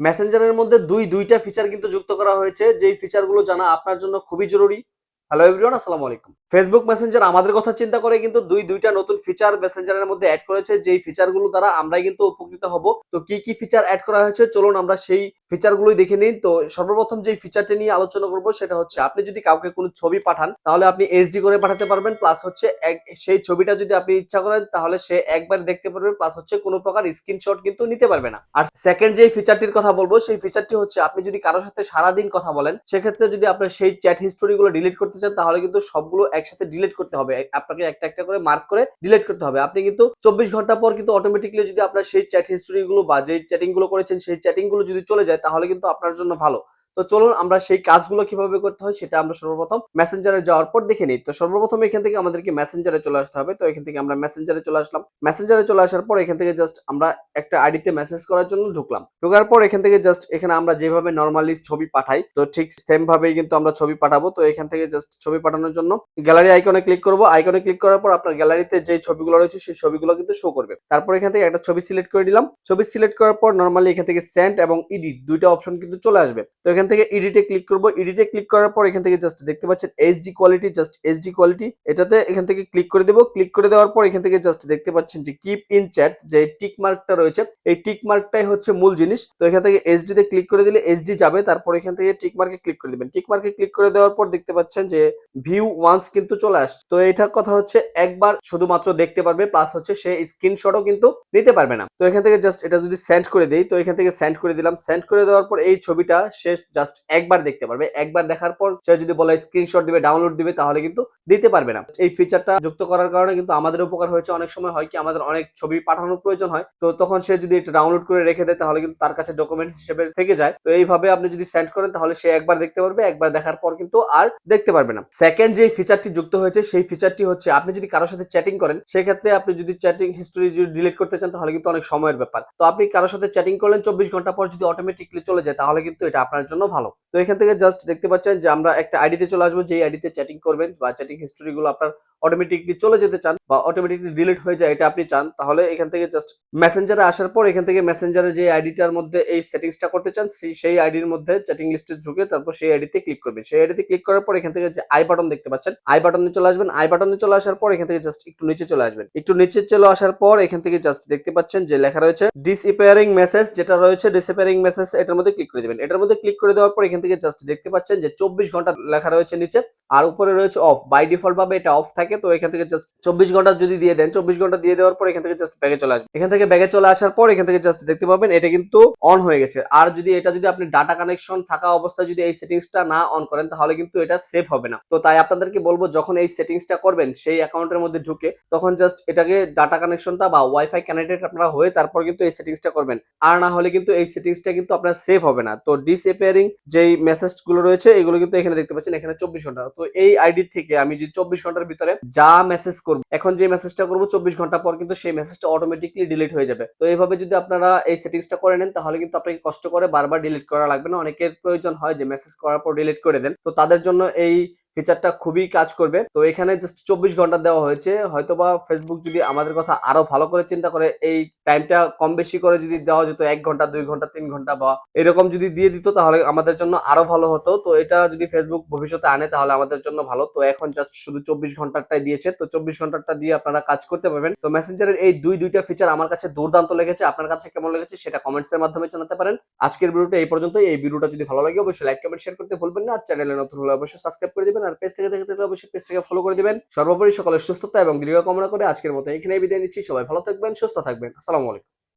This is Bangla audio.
মেসেঞ্জারের মধ্যে দুই, দুইটা ফিচার কিন্তু যুক্ত করা হয়েছে। যেই ফিচারগুলো জানা আপনার জন্য খুবই জরুরি। হ্যালো এভরিওয়ান আসসালামু আলাইকুম। ফেসবুক মেসেঞ্জার আমাদের কথা চিন্তা করে কিন্তু দুই, দুইটা নতুন ফিচার মেসেঞ্জারের মধ্যে অ্যাড করেছে। যেই ফিচারগুলো দ্বারা আমরাই কিন্তু উপকৃত হব। তো কি কি ফিচার অ্যাড করা হয়েছে? চলুন আমরা সেই ফিচারগুলোই দেখে নিই। তো সর্বপ্রথম যে ফিচারটি নিয়ে আলোচনা করব সেটা হচ্ছে, আপনি যদি কাউকে কোনো ছবি পাঠান, তাহলে আপনি এইচডি করে পাঠাতে পারবেন। প্লাস হচ্ছে এক- সেই ছবিটা যদি আপনি ইচ্ছা করেন, তাহলে সে একবার দেখতে পারবে। প্লাস হচ্ছে কোনো প্রকার স্ক্রিনশট কিন্তু নিতে পারবে না। আর সেকেন্ড যে ফিচারটির কথা বলব, সেই ফিচারটি হচ্ছে, আপনি যদি কারোর সাথে সারাদিন কথা বলেন, সেক্ষেত্রে যদি আপনার সেই চ্যাট হিস্টোরি গুলো ডিলিট করতে চান, তাহলে কিন্তু সবগুলো একসাথে ডিলিট করতে হবে। আপনাকে একটা একটা করে মার্ক করে ডিলিট করতে হবে। আপনি কিন্তু চব্বিশ ঘণ্টা পর কিন্তু অটোমেটিকলি যদি আপনার সেই চ্যাট হিস্টোরি গুলো বা যে চ্যাটিংগুলো করেছেন, সেই চ্যাটিংগুলো যদি চলে যায়, তাহলে কিন্তু আপনার জন্য ভালো। তো চলুন আমরা সেই কাজগুলো কীভাবে করতে হয় সেটা আমরা সর্বপ্রথম মেসেঞ্জারে যাওয়ার পর দেখে নিই। তো সর্বপ্রথম এখান থেকে আমাদেরকে মেসেঞ্জারে চলে আসতে হবে। তো এখান থেকে আমরা মেসেঞ্জারে চলে আসলাম। মেসেঞ্জারে চলে আসার পর এখান থেকে জাস্ট আমরা একটা আইডিতে মেসেজ করার জন্য ঢুকলাম। ঢোকার পর এখান থেকে জাস্ট এখানে আমরা যেভাবে নর্মালি ছবি পাঠাই, তো ঠিক সেম ভাবেই কিন্তু আমরা ছবি পাঠাবো। তো এখান থেকে জাস্ট ছবি পাঠানোর জন্য গ্যালারি আইকনে ক্লিক করব। আইকনে ক্লিক করার পর আপনার গ্যালারিতে যে ছবিগুলো রয়েছে সেই ছবিগুলো কিন্তু শো করবে। তারপর এখান থেকে একটা ছবি সিলেক্ট করে দিলাম। ছবি সিলেক্ট করার পর নর্মালি এখান থেকে সেন্ট এবং ইডিট দুইটা অপশন কিন্তু চলে আসবে। তো এখান থেকে এডিটে ক্লিক করব। এডিটে ক্লিক করার পর এখান থেকে জাস্ট দেখতে পাচ্ছেন HD quality just HD quality এটাতে এখান থেকে ক্লিক করে দেবো। ক্লিক করে দেওয়ার পর এখান থেকে জাস্ট দেখতে পাচ্ছেন যে কিপ ইন চ্যাট যে টিক মার্কটা রয়েছে, এই টিক মার্কটাই হচ্ছে মূল জিনিস। তো এখান থেকে এইচডি তে ক্লিক করে দিলে এইচডি যাবে। তারপর এখান থেকে টিক মার্কে ক্লিক করে দিবেন। টিক মার্কে ক্লিক করে দেওয়ার পর দেখতে পাচ্ছেন যে ভিউ ওয়ান্স কিন্তু চলে আসছে। তো এটার কথা হচ্ছে একবার শুধুমাত্র দেখতে পারবে প্লাস হচ্ছে সে স্ক্রিনশটও কিন্তু নিতে পারবে না। তো এখান থেকে জাস্ট এটা যদি সেন্ড করে দেই, তো এখান থেকে সেন্ড করে দিলাম। সেন্ড করে দেওয়ার পর এই ছবিটা সে জাস্ট একবার দেখতে পারবে। একবার দেখার পর সে যদি বলে স্ক্রিনশট দিবে ডাউনলোড দিবে, তাহলে কিন্তু দিতে পারবে না। এই ফিচারটা যুক্ত করার কারণে কিন্তু আমাদের উপকার হয়েছে। অনেক সময় হয় কি, আমাদের অনেক ছবি পাঠানোর প্রয়োজন হয়। তো তখন সে যদি এটা ডাউনলোড করে রেখে দেয়, তাহলে কিন্তু তার কাছে ডকুমেন্ট হিসেবে থেকে যায়। তো এইভাবে আপনি যদি সেন্ড করেন, তাহলে সে একবার দেখতে পারবে, একবার দেখার পর কিন্তু আর দেখতে পারবে না। সেকেন্ড যে ফিচারটি যুক্ত হয়েছে, সেই ফিচারটি হচ্ছে, আপনি যদি কারোর সাথে চ্যাটিং করেন, সেক্ষেত্রে আপনি যদি চ্যাটিং হিস্টোরি যদি ডিলিট করতে চান, তাহলে কিন্তু অনেক সময়ের ব্যাপার। তো আপনি কারোর সাথে চ্যাটিং করলেন, চব্বিশ ঘণ্টা পর যদি অটোমেটিকলি চলে যায়, তাহলে কিন্তু এটা আপনার জন্য ভালো। তো এখান থেকে জাস্ট দেখতে পাচ্ছেন যে আমরা একটা আইডিতে চলে আসব যে আইডিতে চ্যাটিং করবেন বা চ্যাটিং হিস্টোরি গুলো আপনার অটোমেটিকলি চলে যেতে চান বা অটোমেটিকলি ডিলিট হয়ে যায়, এটা আপনি চান, তাহলে এখান থেকে জাস্ট মেসেঞ্জারে আসার পর এখান থেকে মেসেঞ্জারে যে আইডিটার মধ্যে এই সেটিংসটা করতে চান, সেই- আইডির মধ্যে চ্যাটিং লিস্টে ঢুকে তারপর সেই আইডিতে ক্লিক করবেন। সেই আইডিতে ক্লিক করার পর এখান থেকে যে আই বাটন দেখতে পাচ্ছেন আই বাটনে চলে আসবেন আই বাটনে চলে আসার পর এখান থেকে জাস্ট একটু নিচে চলে আসবেন। একটু নিচে চলে আসার পর এখান থেকে জাস্ট দেখতে পাচ্ছেন যে লেখা রয়েছে ডিসঅ্যাপিয়ারিং মেসেজ যেটা রয়েছে ডিসঅ্যাপিয়ারিং মেসেজ এটার মধ্যে ক্লিক করে দিবেন। এটার মধ্যে ক্লিক করে দেওয়ার পর এখান থেকে জাস্ট দেখতে পাচ্ছেন যে চব্বিশ ঘণ্টা লেখা রয়েছে নিচে, আর উপরে রয়েছে অফ বাই ডিফল্ট ভাবে এটা অফ থাকে। তো এখান থেকে জাস্ট চব্বিশ ঘণ্টা যদি দিয়ে দেন, চব্বিশ ঘণ্টা দিয়ে দেওয়ার পর এখান থেকে জাস্ট ব্যাগে চলে আসবে। এখান থেকে ব্যাগে চলে আসার পর এখান থেকে জাস্ট দেখতে পাবেন, এটা কিন্তু অন হয়ে গেছে। আর যদি এটা যদি আপনি ডাটা কানেকশন থাকা অবস্থায় যদি এই সেটিংসটা না অন করেন, তাহলে কিন্তু এটা সেভ হবে না। তো তাই আপনাদেরকে বলব, যখন এই সেটিংসটা করবেন, সেই অ্যাকাউন্টের মধ্যে ঢুকে, তখন জাস্ট এটাকে ডাটা কানেকশনটা বা ওয়াইফাই কানেক্টেড আপনারা হয়ে তারপর কিন্তু এই সেটিংসটা করবেন। আর না হলে কিন্তু এই সেটিংসটা কিন্তু আপনার সেভ হবে না। তো ডিসঅ্যাপিয়ারিং যেই মেসেজগুলো রয়েছে, এগুলো কিন্তু এখানে দেখতে পাচ্ছেন, এখানে চব্বিশ ঘণ্টা। তো এই আইডি থেকে আমি যদি চব্বিশ ঘণ্টার ভিতরে যা মেসেজ করব, এখন যে মেসেজটা করব চব্বিশ ঘণ্টা পর কিন্তু সেই মেসেজটা অটোমেটিকলি ডিলিট হয়ে যাবে। তো এইভাবে যদি আপনারা এই সেটিংসটা করে নেন, তাহলে কিন্তু আপনাকে কষ্ট করে বারবার ডিলিট করা লাগবে না। অনেকের প্রয়োজন হয় যে মেসেজ করার পর ডিলিট করে দেন। তো তাদের জন্য এই ফিচারটা খুবই কাজ করবে। তো এখানে জাস্ট চব্বিশ ঘণ্টা দেওয়া হয়েছে। হয়তোবা ফেসবুক যদি আমাদের কথা আরও ভালো করে চিন্তা করে, এই টাইমটা কম বেশি করে যদি দেওয়া যেত, এক ঘণ্টা, দুই ঘণ্টা, তিন ঘণ্টা বা এরকম যদি দিয়ে দিত, তাহলে আমাদের জন্য আরও ভালো হতো। তো এটা যদি ফেসবুক ভবিষ্যতে আনে, তাহলে আমাদের জন্য ভালো। তো এখন জাস্ট শুধু চব্বিশ ঘন্টাটাই দিয়েছে। তো চব্বিশ ঘন্টাটা দিয়ে আপনারা কাজ করতে পারবেন। তো মেসেঞ্জারের এই দুই, দুইটা ফিচার আমার কাছে দুর্দান্ত লেগেছে। আপনার কাছে কেমন লেগেছে সেটা কমেন্টস এর মাধ্যমে জানাতে পারেন। আজকের ভিডিওটা এই পর্যন্ত এই ভিডিওটা যদি ভালো লাগে, অবশ্যই লাইক কমেন্ট শেয়ার করতে ভুলবেন না। আর চ্যানেলে নতুন হলে অবশ্যই সাবস্ক্রাইব করে দিবেন। আর পেজ থেকে দেখে থাকলে অবশ্যই পেজটাকে ফলো করে দিবেন। সর্বোপরি সকলের সুস্থতা এবং দৃঢ় কামনা করে আজকের মতো এখানে বিদায় নিচ্ছি। সবাই ভালো থাকবেন, সুস্থ থাকবেন। আসসালামু আলাইকুম।